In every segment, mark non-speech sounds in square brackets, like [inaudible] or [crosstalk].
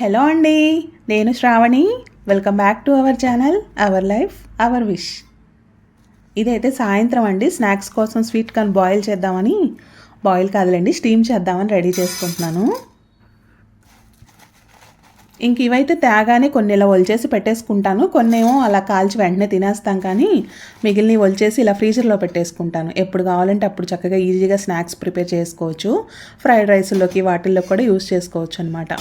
Hello అండి నేను Shravani. Welcome back to our channel our life our wish ఇదైతే సాయంత్రం అండి స్నాక్స్ కోసం స్వీట్ కార్న్ బాయిల్ చేద్దామని బాయిల్ కాదులేండి స్టీమ్ చేద్దామని రెడీ చేసుకుంటున్నాను. ఇంక ఇవైతే తేగానే కొన్ని ఇలా ఒలిచేసి పెట్టేసుకుంటాను. కొన్ని ఏమో అలా కాల్చి వెంటనే తినేస్తాం కానీ మిగిలినవి ఒలిచేసి ఇలా ఫ్రీజర్లో పెట్టేసుకుంటాను. ఎప్పుడు కావాలంటే అప్పుడు చక్కగా ఈజీగా స్నాక్స్ ప్రిపేర్ చేసుకోవచ్చు. ఫ్రైడ్ రైస్లోకి వాటిల్లో కూడా యూస్ చేసుకోవచ్చు అనమాట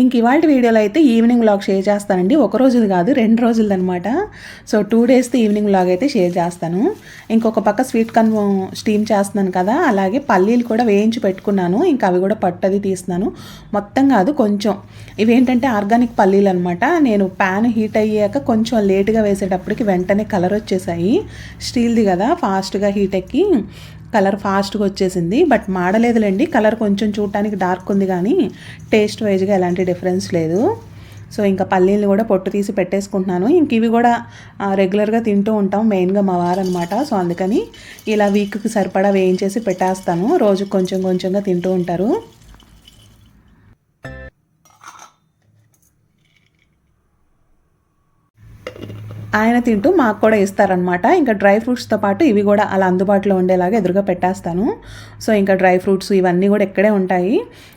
ఇంక ఇవాళ వీడియోలో అయితే ఈవినింగ్ వ్లాగ్ షేర్ చేస్తానండి. ఒక రోజుది కాదు రెండు రోజులది అనమాట సో టూ డేస్తో ఈవినింగ్ వ్లాగ్ అయితే షేర్ చేస్తాను. ఇంకొక పక్క స్వీట్ కన్ స్టీమ్ చేస్తున్నాను కదా అలాగే పల్లీలు కూడా వేయించి పెట్టుకున్నాను. ఇంకా అవి కూడా పట్టది తీస్తున్నాను. మొత్తం కాదు కొంచెం. ఇవేంటంటే ఆర్గానిక్ పల్లీలు అనమాట నేను ప్యాన్ హీట్ అయ్యాక కొంచెం లేట్గా వేసేటప్పటికి వెంటనే కలర్ వచ్చేసాయి. స్టీల్ది కదా ఫాస్ట్గా హీట్ ఎక్కి. కలర్ ఫాస్ట్గా వచ్చేసింది. బట్ మాడలేదులేండి. కలర్ కొంచెం చూడటానికి డార్క్ ఉంది కానీ టేస్ట్ వైజ్గా ఎలాంటి డిఫరెన్స్ లేదు. సో ఇంకా పల్లీలు కూడా పొట్టు తీసి పెట్టేసుకుంటున్నాను. ఇంక ఇవి కూడా రెగ్యులర్గా తింటూ ఉంటాం మెయిన్గా మా వారనమాట సో అందుకని ఇలా వీక్కి సరిపడా వేయించేసి పెట్టేస్తాను. రోజు కొంచెం కొంచెంగా తింటూ ఉంటారు. ఆయన తింటూ మాకు కూడా ఇస్తారనమాట ఇంకా డ్రై ఫ్రూట్స్తో పాటు ఇవి కూడా అలా అందుబాటులో ఉండేలాగా ఎదురుగా పెట్టేస్తాను. సో ఇంకా డ్రై ఫ్రూట్స్ ఇవన్నీ కూడా ఇక్కడే ఉంటాయి.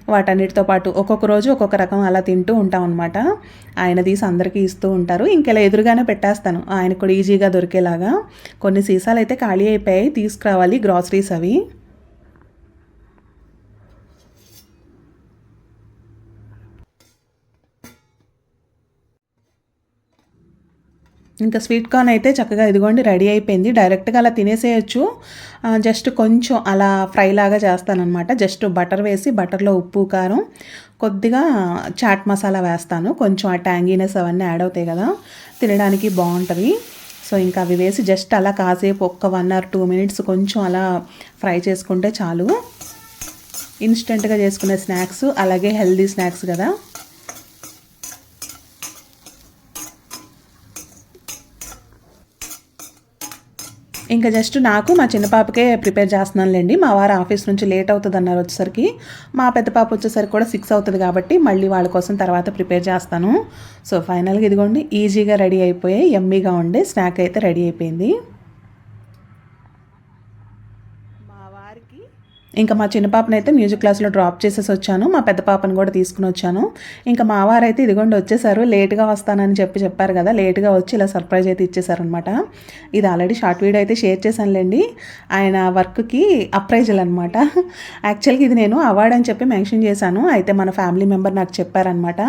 వాటన్నిటితో పాటు ఒక్కొక్క రోజు ఒక్కొక్క రకం అలా తింటూ ఉంటాం అనమాట ఆయన తీసి అందరికీ ఇస్తూ ఉంటారు. ఇంకెలా ఎదురుగానే పెట్టేస్తాను. ఆయనకు కూడా ఈజీగా దొరికేలాగా. కొన్ని సీసాలు అయితే ఖాళీ అయిపోయాయి. తీసుకురావాలి గ్రాసరీస్ అవి. ఇంకా స్వీట్ కార్న్ అయితే చక్కగా ఇదిగోండి రెడీ అయిపోయింది. డైరెక్ట్గా అలా తినేసేయచ్చు. జస్ట్ కొంచెం అలా ఫ్రై లాగా చేస్తానమాట జస్ట్ బటర్ వేసి బటర్లో ఉప్పు కారం కొద్దిగా చాట్ మసాలా వేస్తాను. కొంచెం ఆ ట్యాంగీనెస్ అవన్నీ యాడ్ అవుతాయి కదా తినడానికి బాగుంటుంది. సో ఇంకా అవి వేసి జస్ట్ అలా కాసేపు ఒక్క వన్ ఆర్ టూ మినిట్స్ కొంచెం అలా ఫ్రై చేసుకుంటే చాలు. ఇన్స్టెంట్గా చేసుకునే స్నాక్స్ అలాగే హెల్దీ స్నాక్స్ కదా. ఇంకా జస్ట్ నాకు మా చిన్న పాపకే ప్రిపేర్ చేస్తున్నానులేండి. మా వారు ఆఫీస్ నుంచి లేట్ అవుతుంది అన్నారు వచ్చేసరికి. మా పెద్ద పాప వచ్చేసరికి కూడా సిక్స్ అవుతుంది కాబట్టి మళ్ళీ వాళ్ళ కోసం తర్వాత ప్రిపేర్ చేస్తాను. సో ఫైనల్గా ఇదిగోండి ఈజీగా రెడీ అయిపోయి ఎమ్మీగా ఉండే స్నాక్ అయితే రెడీ అయిపోయింది. ఇంకా మా చిన్న పాపను అయితే మ్యూజిక్ క్లాస్లో డ్రాప్ చేసేసి వచ్చాను. మా పెద్ద పాపను కూడా తీసుకుని వచ్చాను. ఇంకా మా వారైతే ఇదిగోండి వచ్చేసారు. లేట్గా వస్తానని చెప్పి చెప్పారు కదా లేట్గా వచ్చి ఇలా సర్ప్రైజ్ అయితే ఇచ్చేసారనమాట. ఇది ఆల్రెడీ షార్ట్ వీడియో అయితే షేర్ చేశానులేండి. ఆయన వర్క్కి అప్రైజల్ అనమాట. యాక్చువల్గా ఇది నేను అవార్డ్ అని చెప్పి మెన్షన్ చేశాను. అయితే మన ఫ్యామిలీ మెంబర్ నాకు చెప్పారనమాట.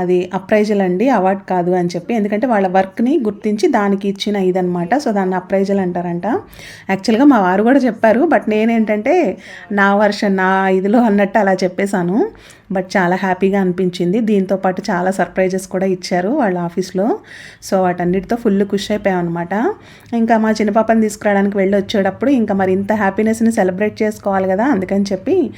అది అప్రైజల్ అండి అవార్డ్ కాదు అని చెప్పి. ఎందుకంటే వాళ్ళ వర్క్ని గుర్తించి దానికి ఇచ్చిన ఇదనమాట. సో దాన్ని అప్రైజల్ అంటారంట. యాక్చువల్గా మా వారు కూడా చెప్పారు. బట్ నేనేంటంటే నా వర్షన్ నా ఇదిలో అన్నట్టు అలా చెప్పేశాను. బట్ చాలా హ్యాపీగా అనిపించింది. దీంతో పాటు చాలా సర్ప్రైజెస్ కూడా ఇచ్చారు వాళ్ళ ఆఫీస్లో. సో వాటన్నిటితో ఫుల్ ఖుష్ అయిపోయాం అనమాట ఇంకా మా చిన్న పాపని తీసుకురావడానికి వెళ్ళి వచ్చేటప్పుడు ఇంకా మరి ఇంత హ్యాపీనెస్ని సెలబ్రేట్ చేసుకోవాలి కదా అందుకని చెప్పి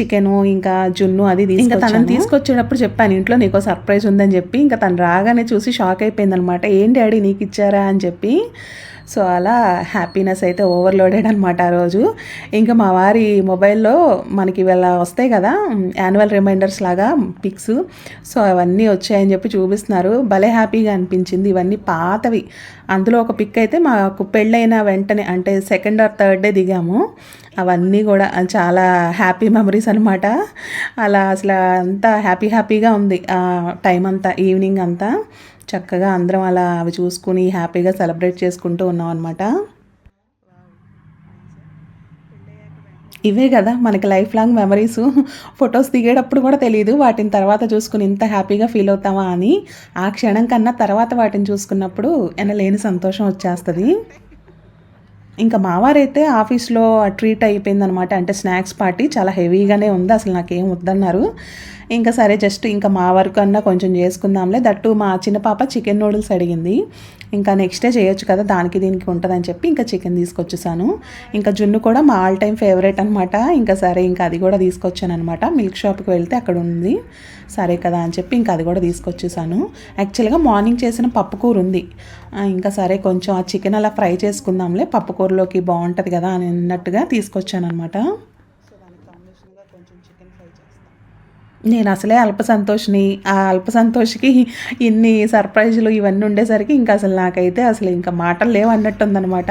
చికెను ఇంకా జున్ను అది ఇంకా తనని తీసుకొచ్చేటప్పుడు చెప్పాను ఇంట్లో నీకు సర్ప్రైజ్ ఉందని చెప్పి ఇంకా తను రాగానే చూసి షాక్ అయిపోయింది అనమాట ఏంటి డాడీ నీకు ఇచ్చారా? అని చెప్పి సో అలా హ్యాపీనెస్ అయితే ఓవర్లోడెడ్ అనమాట ఆ రోజు. ఇంకా మా వారి మొబైల్లో మనకి ఇవాళ వస్తాయి కదా యాన్యువల్ రిమైండర్స్ లాగా పిక్స్. సో అవన్నీ వచ్చాయని చెప్పి చూపిస్తున్నారు. భలే హ్యాపీగా అనిపించింది. ఇవన్నీ పాతవి. అందులో ఒక పిక్ అయితే మాకు పెళ్ళైన వెంటనే అంటే సెకండ్ ఆర్ థర్డ్ డే దిగాము. అవన్నీ కూడా చాలా హ్యాపీ మెమరీస్ అనమాట అలా అసలు అంతా హ్యాపీ హ్యాపీగా ఉంది టైం అంతా ఈవినింగ్ అంతా. చక్కగా అందరం అలా అవి చూసుకుని హ్యాపీగా సెలబ్రేట్ చేసుకుంటూ ఉన్నాం అనమాట ఇవే కదా మనకి లైఫ్ లాంగ్ మెమరీస్. ఫొటోస్ దిగేటప్పుడు కూడా తెలియదు వాటిని తర్వాత చూసుకుని ఇంత హ్యాపీగా ఫీల్ అవుతామా అని. ఆ క్షణం కన్నా తర్వాత వాటిని చూసుకున్నప్పుడు ఎనలేని సంతోషం వచ్చేస్తుంది. ఇంకా మావారైతే ఆఫీస్లో ట్రీట్ అయిపోయిందనమాట అంటే స్నాక్స్ పార్టీ చాలా హెవీగానే ఉంది. అసలు నాకేం వద్దన్నారు. ఇంకా సరే జస్ట్ ఇంకా మా వరకు అన్నా కొంచెం చేసుకుందాంలే. దట్టు మా చిన్న పాప చికెన్ నూడిల్స్ అడిగింది. ఇంకా నెక్స్ట్ డే చేయొచ్చు కదా దానికి దీనికి ఉంటుందని చెప్పి ఇంకా చికెన్ తీసుకొచ్చేసాను. ఇంకా జున్ను కూడా మా ఆల్ టైం ఫేవరెట్ అనమాట ఇంకా సరే ఇంకా అది కూడా తీసుకొచ్చాను అనమాట మిల్క్ షాప్కి వెళ్తే అక్కడ ఉంది. సరే కదా అని చెప్పి ఇంకా అది కూడా తీసుకొచ్చేసాను. యాక్చువల్గా మార్నింగ్ చేసిన పప్పుకూర ఉంది. ఇంకా సరే కొంచెం ఆ చికెన్ అలా ఫ్రై చేసుకుందాంలే. పప్పుకూరలోకి బాగుంటుంది కదా అని అన్నట్టుగా తీసుకొచ్చాను అనమాట నేను అసలే అల్ప సంతోషిని ఆ అల్ప సంతోషికి ఇన్ని సర్ప్రైజులు ఇవన్నీ ఉండేసరికి ఇంకా అసలు నాకైతే అసలు ఇంకా మాటలు లేవు అన్నట్టుందనమాట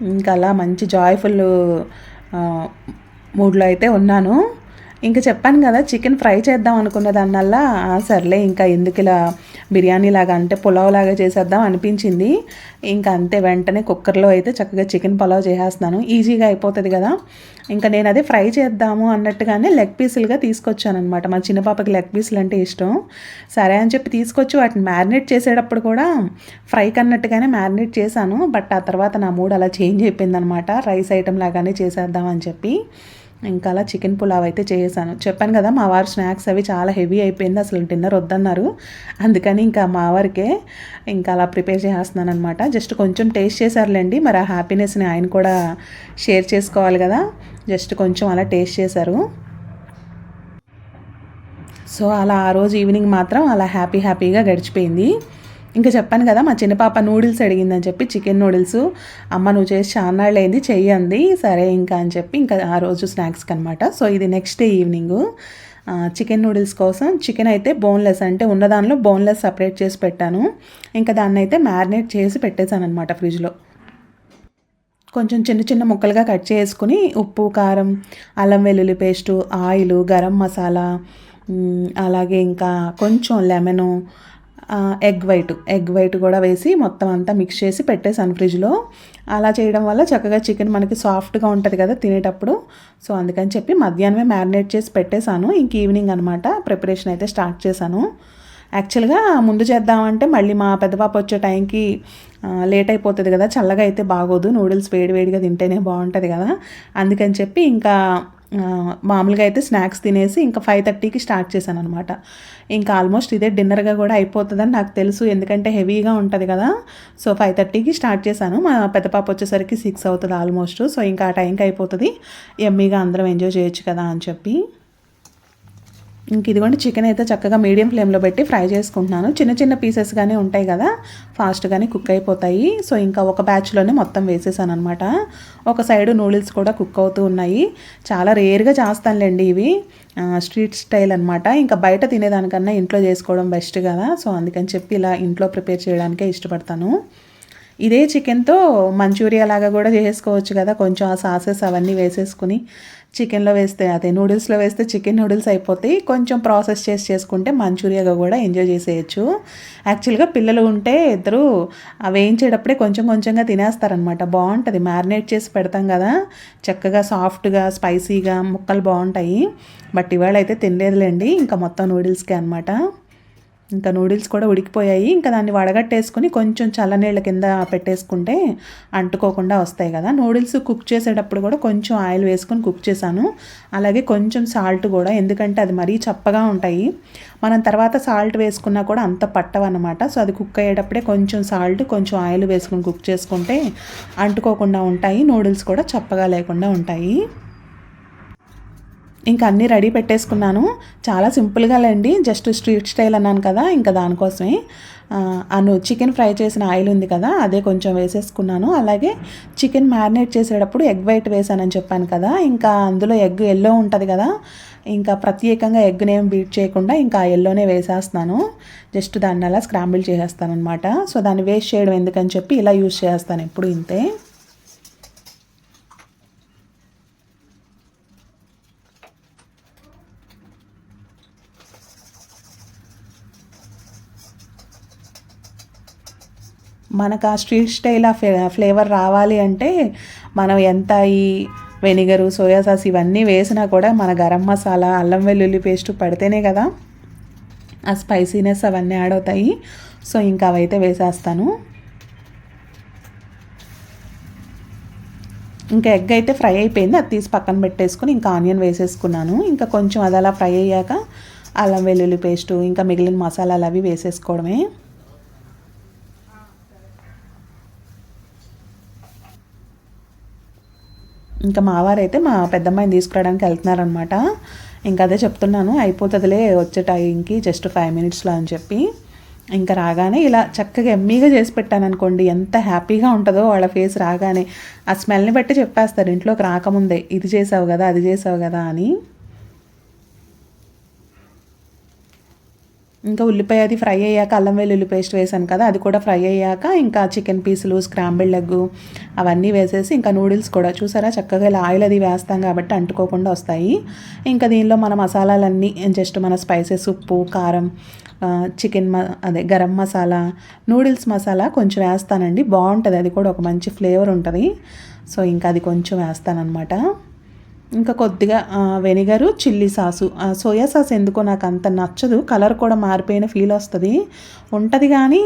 ఇంకా అలా మంచి జాయ్ఫుల్ మూడ్లో అయితే ఉన్నాను. ఇంకా చెప్పాను కదా చికెన్ ఫ్రై చేద్దాం అనుకున్న దానివల్ల సర్లే ఇంకా ఎందుకు ఇలా బిర్యానీ లాగా అంటే పులావ్ లాగా చేసేద్దాం అనిపించింది. ఇంకా అంతే వెంటనే కుక్కర్లో అయితే చక్కగా చికెన్ పులావ్ చేసేస్తున్నాను. ఈజీగా అయిపోతుంది కదా. ఇంకా నేను అదే ఫ్రై చేద్దాము అన్నట్టుగానే లెగ్ పీసులుగా తీసుకొచ్చాను అనమాట మా చిన్న పాపకి లెగ్ పీసులు అంటే ఇష్టం. సరే అని చెప్పి తీసుకొచ్చి వాటిని మ్యారినేట్ చేసేటప్పుడు కూడా ఫ్రై కన్నట్టుగానే మ్యారినేట్ చేశాను. బట్ ఆ తర్వాత నా మూడ్ అలా చేంజ్ అయిపోయిందనమాట రైస్ ఐటెం లాగానే చేసేద్దాం అని చెప్పి. ఇంకా అలా చికెన్ పులావ్ అయితే చేసాను చెప్పాను కదా మా వారు స్నాక్స్ అవి చాలా హెవీ అయిపోయింది అసలు డిన్నర్ వద్దన్నారు. అందుకని ఇంకా మా వారికే ఇంకా అలా ప్రిపేర్ చేస్తున్నాను అనమాట జస్ట్ కొంచెం టేస్ట్ చేశారులేండి మరి ఆ హ్యాపీనెస్ని ఆయన కూడా షేర్ చేసుకోవాలి కదా. జస్ట్ కొంచెం అలా టేస్ట్ చేశారు. సో అలా ఆ రోజు ఈవినింగ్ మాత్రం అలా హ్యాపీ హ్యాపీగా గడిచిపోయింది. ఇంకా చెప్పాను కదా మా చిన్న పాప నూడిల్స్ అడిగిందని చెప్పి చికెన్ నూడిల్స్. అమ్మ నువ్వు చేసి చాలా అయింది చెయ్యండి సరే ఇంకా అని చెప్పి ఇంకా ఆ రోజు స్నాక్స్కి అనమాట సో ఇది next day evening. Chicken noodles కోసం చికెన్ అయితే బోన్లెస్ అంటే ఉన్న దానిలో బోన్లెస్ సపరేట్ చేసి పెట్టాను. ఇంకా దాన్ని అయితే మ్యారినేట్ చేసి పెట్టేశాను అనమాట ఫ్రిడ్జ్లో. కొంచెం చిన్న చిన్న ముక్కలుగా కట్ చేసుకుని ఉప్పు కారం అల్లం వెల్లుల్లి పేస్టు ఆయిల్ గరం మసాలా అలాగే ఇంకా కొంచెం lemon egg white. Egg white కూడా వేసి మొత్తం అంతా మిక్స్ చేసి పెట్టేసాను ఫ్రిడ్జ్లో. అలా చేయడం వల్ల చక్కగా చికెన్ మనకి సాఫ్ట్గా ఉంటుంది కదా తినేటప్పుడు. సో అందుకని చెప్పి మధ్యాహ్నమే మ్యారినేట్ చేసి పెట్టేశాను. ఇంక ఈవినింగ్ అనమాట ప్రిపరేషన్ అయితే స్టార్ట్ చేశాను. యాక్చువల్గా ముందు చేద్దామంటే మళ్ళీ మా పెద్ద పాప వచ్చే టైంకి లేట్ అయిపోతుంది కదా చల్లగా అయితే బాగోదు నూడిల్స్ వేడివేడిగా తింటేనే బాగుంటుంది కదా అందుకని చెప్పి ఇంకా మామూలుగా అయితే స్నాక్స్ తినేసి ఇంకా ఫైవ్ థర్టీకి స్టార్ట్ చేశాను అనమాట ఇంకా ఆల్మోస్ట్ ఇదే డిన్నర్గా కూడా అయిపోతుందని నాకు తెలుసు ఎందుకంటే హెవీగా ఉంటుంది కదా సో ఫైవ్ థర్టీకి స్టార్ట్ చేశాను. మా పెద్ద పాప వచ్చేసరికి సిక్స్ అవుతుంది ఆల్మోస్ట్ సో ఇంకా ఆ టైంకి అయిపోతుంది ఎమ్మీగా అందరం ఎంజాయ్ చేయొచ్చు కదా అని చెప్పి. ఇంక ఇదిగోండి చికెన్ అయితే చక్కగా మీడియం ఫ్లేమ్లో పెట్టి ఫ్రై చేసుకుంటున్నాను. చిన్న చిన్న పీసెస్గానే ఉంటాయి కదా ఫాస్ట్గానే కుక్ అయిపోతాయి. సో ఇంకా ఒక బ్యాచ్లోనే మొత్తం వేసేసాను అనమాట ఒక సైడ్ నూడిల్స్ కూడా కుక్ అవుతూ ఉన్నాయి. చాలా రేర్గా చేస్తానులేండి ఇవి. స్ట్రీట్ స్టైల్ అనమాట ఇంకా బయట తినేదానికన్నా ఇంట్లో చేసుకోవడం బెస్ట్ కదా. సో అందుకని చెప్పి ఇలా ఇంట్లో ప్రిపేర్ చేయడానికే ఇష్టపడతాను. ఇదే చికెన్తో మంచూరియా లాగా కూడా చేసుకోవచ్చు కదా. కొంచెం ఆ సాసెస్ అవన్నీ వేసేసుకుని చికెన్లో వేస్తే అదే నూడిల్స్లో వేస్తే చికెన్ నూడిల్స్ అయిపోతాయి. కొంచెం ప్రాసెస్ చేసి చేసుకుంటే మంచూరియాగా కూడా ఎంజాయ్ చేసేయచ్చు. యాక్చువల్గా పిల్లలు ఉంటే ఇద్దరు వేయించేటప్పుడే కొంచెం కొంచెంగా తినేస్తారనమాట బాగుంటుంది. మ్యారినేట్ చేసి పెడతాం కదా. చక్కగా సాఫ్ట్గా స్పైసీగా ముక్కలు బాగుంటాయి. బట్ ఇవాళ అయితే తినలేదులేండి. ఇంకా మొత్తం నూడిల్స్కే అనమాట ఇంకా నూడిల్స్ కూడా ఉడికిపోయాయి. ఇంకా దాన్ని వడగట్టేసుకుని కొంచెం చల్లనీళ్ళ కింద పెట్టేసుకుంటే అంటుకోకుండా వస్తాయి కదా. నూడిల్స్ కుక్ చేసేటప్పుడు కూడా కొంచెం ఆయిల్ వేసుకొని కుక్ చేశాను. అలాగే కొంచెం సాల్ట్ కూడా ఎందుకంటే అది మరీ చప్పగా ఉంటాయి. మనం తర్వాత సాల్ట్ వేసుకున్నా కూడా అంత పట్టవన్నమాట సో అది కుక్ అయ్యేటప్పుడే కొంచెం సాల్ట్ కొంచెం ఆయిల్ వేసుకుని కుక్ చేసుకుంటే అంటుకోకుండా ఉంటాయి. నూడిల్స్ కూడా చప్పగా లేకుండా ఉంటాయి. ఇంకా అన్నీ రెడీ పెట్టేసుకున్నాను. చాలా సింపుల్గా లేండి. జస్ట్ స్ట్రీట్ స్టైల్ అన్నాను కదా ఇంకా దానికోసమే. అను చికెన్ ఫ్రై చేసిన ఆయిల్ ఉంది కదా అదే కొంచెం వేసేసుకున్నాను. అలాగే చికెన్ మ్యారినేట్ చేసేటప్పుడు ఎగ్ వైట్ వేసానని చెప్పాను కదా ఇంకా అందులో ఎగ్ ఎల్లో ఉంటుంది కదా ఇంకా ప్రత్యేకంగా ఎగ్ నేమ్ బీట్ చేయకుండా ఇంకా ఎల్లోనే వేసేస్తున్నాను. జస్ట్ దాన్ని అలా స్క్రాంబుల్ చేసేస్తాను అనమాట సో దాన్ని వేస్ట్ చేయడం ఎందుకని చెప్పి ఇలా యూజ్ చేస్తాను ఎప్పుడు ఇంతే. మనకు ఆ స్ట్రీట్ స్టైల్ ఆ ఫ్లేవర్ రావాలి అంటే మనం ఎంత ఈ వెనిగరు సోయా సాస్ ఇవన్నీ వేసినా కూడా మన గరం మసాలా అల్లం వెల్లుల్లి పేస్ట్ పడితేనే కదా ఆ స్పైసీనెస్ అవన్నీ యాడ్ అవుతాయి. సో ఇంకా అవైతే వేసేస్తాను. ఇంకా ఎగ్ అయితే ఫ్రై అయిపోయింది. అది తీసి పక్కన పెట్టేసుకుని ఇంకా ఆనియన్ వేసేసుకున్నాను. ఇంకా కొంచెం అది అలా ఫ్రై అయ్యాక అల్లం వెల్లుల్లి పేస్టు ఇంకా మిగిలిన మసాలాలు అవి వేసేసుకోవడమే. ఇంకా మావారైతే మా పెద్దమ్మాయిని తీసుకురావడానికి వెళ్తున్నారనమాట ఇంకా అదే చెప్తున్నాను అయిపోతుందిలే వచ్చే టైంకి జస్ట్ ఫైవ్ మినిట్స్లో అని చెప్పి. ఇంకా రాగానే ఇలా చక్కగా ఎమ్మీగా చేసి పెట్టాను అనుకోండి ఎంత హ్యాపీగా ఉంటుందో వాళ్ళ ఫేస్ రాగానే. ఆ స్మెల్ని బట్టి చెప్పేస్తారు ఇంట్లోకి రాకముందే ఇది చేసావు కదా అది చేసావు కదా అని. ఇంకా ఉల్లిపాయ అది ఫ్రై అయ్యాక అల్లం వెల్లుల్లి పేస్ట్ వేసాను కదా అది కూడా ఫ్రై అయ్యాక ఇంకా చికెన్ పీసులు స్క్రాంబిల్డ్ ఎగ్ అవన్నీ వేసేసి ఇంకా నూడిల్స్ కూడా చూసారా? చక్కగా ఇలా ఆయిల్ అది వేస్తాం కాబట్టి అంటుకోకుండా వస్తాయి. ఇంకా దీనిలో మన మసాలాలన్నీ జస్ట్ మన స్పైసెస్ ఉప్పు కారం చికెన్ మ అదే గరం మసాలా నూడిల్స్ మసాలా కొంచెం వేస్తానండి. బాగుంటుంది అది కూడా ఒక మంచి ఫ్లేవర్ ఉంటుంది. సో ఇంకా అది కొంచెం వేస్తానన్నమాట. ఇంకా కొద్దిగా vinegar chilli sauce. Soya sauce ఎందుకో నాకు అంత నచ్చదు. కలర్ కూడా మారిపోయిన ఫీల్ వస్తుంది. ఉంటుంది కానీ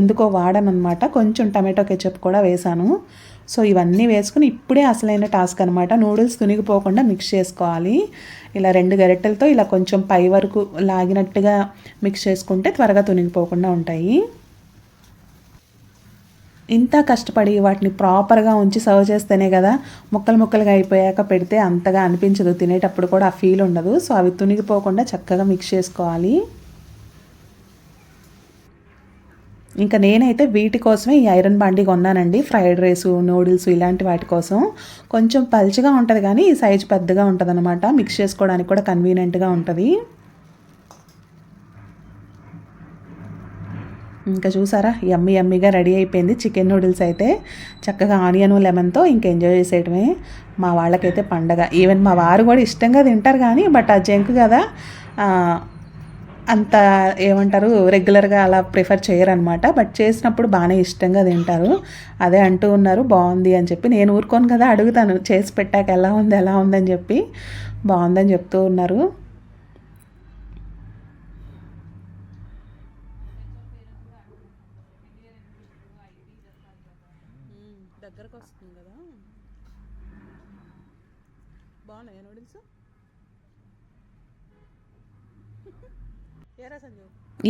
ఎందుకో వాడనమాట కొంచెం టమాటో కెచప్ కూడా వేసాను. సో ఇవన్నీ వేసుకుని ఇప్పుడే అసలైన టాస్క్ అనమాట. నూడిల్స్ తునిగిపోకుండా మిక్స్ చేసుకోవాలి. ఇలా రెండు గరిటెలతో ఇలా కొంచెం పై వరకు లాగినట్టుగా మిక్స్ చేసుకుంటే త్వరగా తునిగిపోకుండా ఉంటాయి. ఇంత కష్టపడి వాటిని ప్రాపర్గా ఉంచి సర్వ్ చేస్తేనే కదా ముక్కలు ముక్కలుగా అయిపోయాక పెడితే అంతగా అనిపించదు. తినేటప్పుడు కూడా ఆ ఫీల్ ఉండదు. సో అవి తునిగిపోకుండా చక్కగా మిక్స్ చేసుకోవాలి. ఇంకా నేనైతే వీటి కోసమే ఈ ఐరన్ బాండి కొన్నానండి. ఫ్రైడ్ రైస్ నూడిల్స్ ఇలాంటి వాటి కోసం. కొంచెం పల్చగా ఉంటుంది కానీ ఈ సైజు పెద్దగా ఉంటుంది మిక్స్ చేసుకోవడానికి కూడా కన్వీనియంట్గా ఉంటుంది. ఇంకా చూసారా? యమ్మీ యమ్మీగా రెడీ అయిపోయింది చికెన్ నూడిల్స్ అయితే. చక్కగా ఆనియన్ లెమన్తో ఇంకా ఎంజాయ్ చేసేయటమే. మా వాళ్ళకైతే పండగ. ఈవెన్ మా వారు కూడా ఇష్టంగా తింటారు కానీ బట్ ఆ జంక్ కదా అంత ఏమంటారు రెగ్యులర్గా అలా ప్రిఫర్ చేయరనమాట. బట్ చేసినప్పుడు బాగానే ఇష్టంగా తింటారు. అదే అంటూ ఉన్నారు బాగుంది అని చెప్పి. నేను ఊరుకోను కదా అడుగుతాను. చేసి పెట్టాక ఎలా ఉంది ఎలా ఉందని చెప్పి. బాగుందని చెప్తూ ఉన్నారు దగ్గరకు వస్తుంది కదా బాగున్నాయి నూడిల్స్ ఏరా సంజు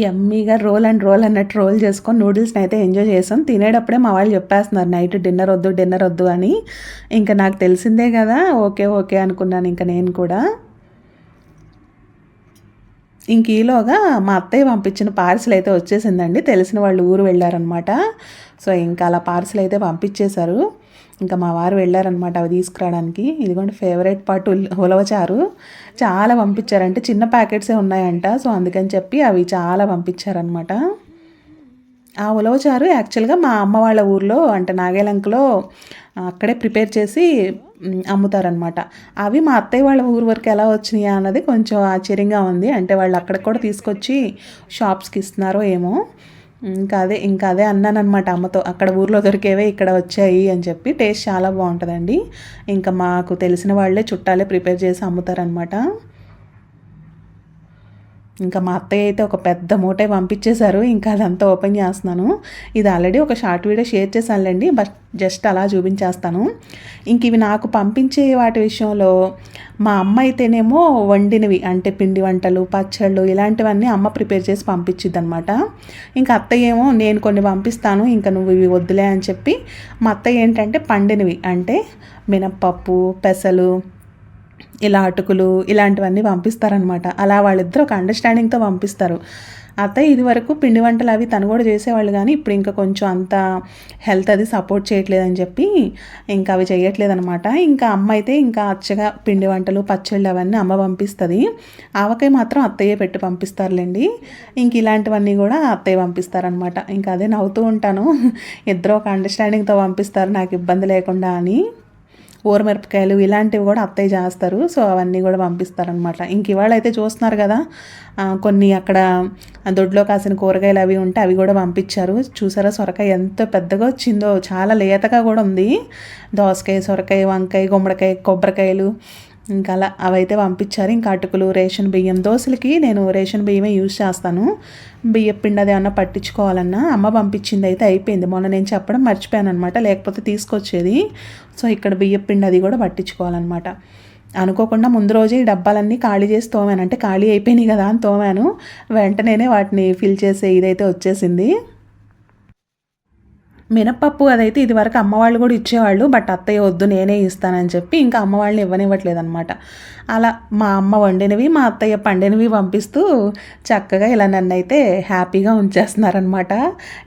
ఎమ్మీగా రోల్ అండ్ రోల్ అన్నట్టు రోల్ చేసుకొని నూడిల్స్ని అయితే ఎంజాయ్ చేసాం. తినేటప్పుడే మా వాళ్ళు చెప్పేస్తున్నారు నైట్ డిన్నర్ వద్దు డిన్నర్ వద్దు అని. ఇంకా నాకు తెలిసిందే కదా ఓకే ఓకే అనుకున్నాను ఇంకా నేను కూడా. ఇంక ఈలోగా మా అత్తయ్య పంపించిన పార్సిల్ అయితే వచ్చేసిందండి. తెలిసిన వాళ్ళు ఊరు వెళ్ళారనమాట సో ఇంకా అలా పార్సిల్ అయితే పంపించేశారు. ఇంకా మా వారు వెళ్ళారనమాట అవి తీసుకురావడానికి. ఇదిగోండి ఫేవరెట్ పార్ట్ ఉల్- ఉలవచారు. చాలా పంపించారంటే. చిన్న ప్యాకెట్సే ఉన్నాయంట. సో అందుకని చెప్పి అవి చాలా పంపించారనమాట ఆ ఉలవచారు యాక్చువల్గా మా అమ్మ వాళ్ళ ఊర్లో అంటే నాగేలంకలో అక్కడే ప్రిపేర్ చేసి అమ్ముతారనమాట అవి మా అత్తయ్య వాళ్ళ ఊరు వరకు ఎలా వచ్చినాయా అన్నది కొంచెం ఆశ్చర్యంగా ఉంది. అంటే వాళ్ళు అక్కడ కూడా తీసుకొచ్చి షాప్స్కి ఇస్తున్నారో ఏమో. ఇంకా అదే ఇంకా అదే అన్నాను అనమాట అమ్మతో అక్కడ ఊర్లో దొరికేవే ఇక్కడ వచ్చాయి అని చెప్పి. టేస్ట్ చాలా బాగుంటుందండి. ఇంకా మాకు తెలిసిన వాళ్ళే చుట్టాలే ప్రిపేర్ చేసి అమ్ముతారనమాట ఇంకా మా అత్తయ్య అయితే ఒక పెద్ద మూటే పంపించేశారు. ఇంకా అదంతా ఓపెన్ చేస్తున్నాను. ఇది ఆల్రెడీ ఒక షార్ట్ వీడియో షేర్ చేశానులేండి. బట్ జస్ట్ అలా చూపించేస్తాను. ఇంక ఇవి నాకు పంపించే వాటి విషయంలో మా అమ్మ అయితేనేమో వండినవి అంటే పిండి వంటలు పచ్చళ్ళు ఇలాంటివన్నీ అమ్మ ప్రిపేర్ చేసి పంపించిద్ది అనమాట ఇంకా అత్తయ్య ఏమో నేను కొన్ని పంపిస్తాను ఇంకా నువ్వు ఇవి వద్దులే అని చెప్పి మా అత్తయ్య ఏంటంటే పండినవి. అంటే మినప్పప్పు పెసలు ఇలా అటుకులు ఇలాంటివన్నీ పంపిస్తారనమాట అలా వాళ్ళిద్దరూ ఒక అండర్స్టాండింగ్తో పంపిస్తారు. అత్తయ్య ఇది వరకు పిండి వంటలు అవి తను కూడా చేసేవాళ్ళు కానీ ఇప్పుడు ఇంకా కొంచెం అంత హెల్త్ అది సపోర్ట్ చేయట్లేదని చెప్పి ఇంకా అవి చేయట్లేదనమాట ఇంకా అమ్మ అయితే ఇంకా అచ్చగా పిండి వంటలు పచ్చళ్ళు అవన్నీ అమ్మ పంపిస్తుంది. ఆవకాయ మాత్రం అత్తయ్య పెట్టి పంపిస్తారులేండి. ఇంక ఇలాంటివన్నీ కూడా అత్తయ్య పంపిస్తారనమాట ఇంకా అదే నవ్వుతూ ఉంటాను. [laughs] ఇద్దరు ఒక అండర్స్టాండింగ్తో పంపిస్తారు. నాకు ఇబ్బంది లేకుండా అని. ఊరమిరపకాయలు ఇలాంటివి కూడా అత్తయ్య చేస్తారు. సో అవన్నీ కూడా పంపిస్తారనమాట ఇంక ఇవాళ అయితే చూస్తున్నారు కదా కొన్ని అక్కడ దొడ్లో కాసిన కూరగాయలు అవి ఉంటే అవి కూడా పంపించారు. చూసారా సొరకాయ ఎంత పెద్దగా వచ్చిందో చాలా లేతగా కూడా ఉంది. దోసకాయ సొరకాయ వంకాయ గుమ్మడికాయ కొబ్బరికాయలు ఇంకా అలా అవైతే పంపించారు. ఇంకా అటుకులు రేషన్ బియ్యం దోశలకి నేను రేషన్ బియ్యమే యూజ్ చేస్తాను. బియ్య పిండి అది ఏమన్నా పట్టించుకోవాలన్నా అమ్మ పంపించింది అయితే అయిపోయింది. మొన్న నేను చెప్పడం మర్చిపోయాను అనమాట లేకపోతే తీసుకొచ్చేది. సో ఇక్కడ బియ్య పిండి అది కూడా పట్టించుకోవాలన్నమాట. అనుకోకుండా ముందు రోజే ఈ డబ్బాలన్నీ ఖాళీ చేసి తోమాను. అంటే ఖాళీ అయిపోయినాయి కదా అని తోమాను. వెంటనే వాటిని ఫిల్ చేసే ఇదైతే వచ్చేసింది. మినప్పప్పు అదైతే ఇదివరకు అమ్మవాళ్ళు కూడా ఇచ్చేవాళ్ళు బట్ అత్తయ్య వద్దు నేనే ఇస్తానని చెప్పి ఇంకా అమ్మవాళ్ళని ఇవ్వనివ్వట్లేదు అనమాట అలా మా అమ్మ వండినవి మా అత్తయ్య పండినవి పంపిస్తూ చక్కగా ఇలా నన్ను అయితే హ్యాపీగా ఉంచేస్తున్నారనమాట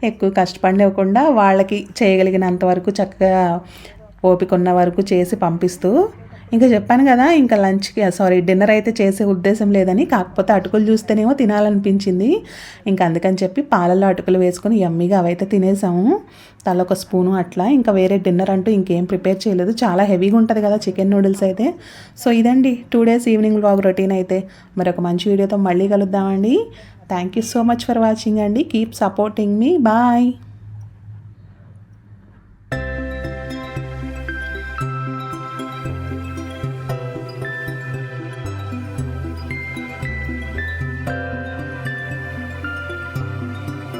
ఎక్కువ కష్టపడివ్వకుండా వాళ్ళకి చేయగలిగినంత వరకు చక్కగా ఓపిక ఉన్న వరకు చేసి పంపిస్తూ ఇంకా చెప్పాను కదా ఇంకా లంచ్కి సారీ డిన్నర్ అయితే చేసే ఉద్దేశం లేదని కాకపోతే అటుకులు చూస్తేనేమో తినాలనిపించింది. ఇంకా అందుకని చెప్పి పాలలో అటుకులు వేసుకొని యమ్మీగా అవైతే తినేసాము. తలొక స్పూను అట్లా ఇంకా వేరే డిన్నర్ అంటూ ఇంకేం ప్రిపేర్ చేయలేదు. చాలా హెవీగా ఉంటుంది కదా చికెన్ నూడిల్స్ అయితే. సో ఇదండి two days evening blog routine అయితే. మరొక మంచి వీడియోతో మళ్ళీ కలుద్దామండి. Thank you so much for watching అండి. కీప్ సపోర్టింగ్ మీ. బాయ్.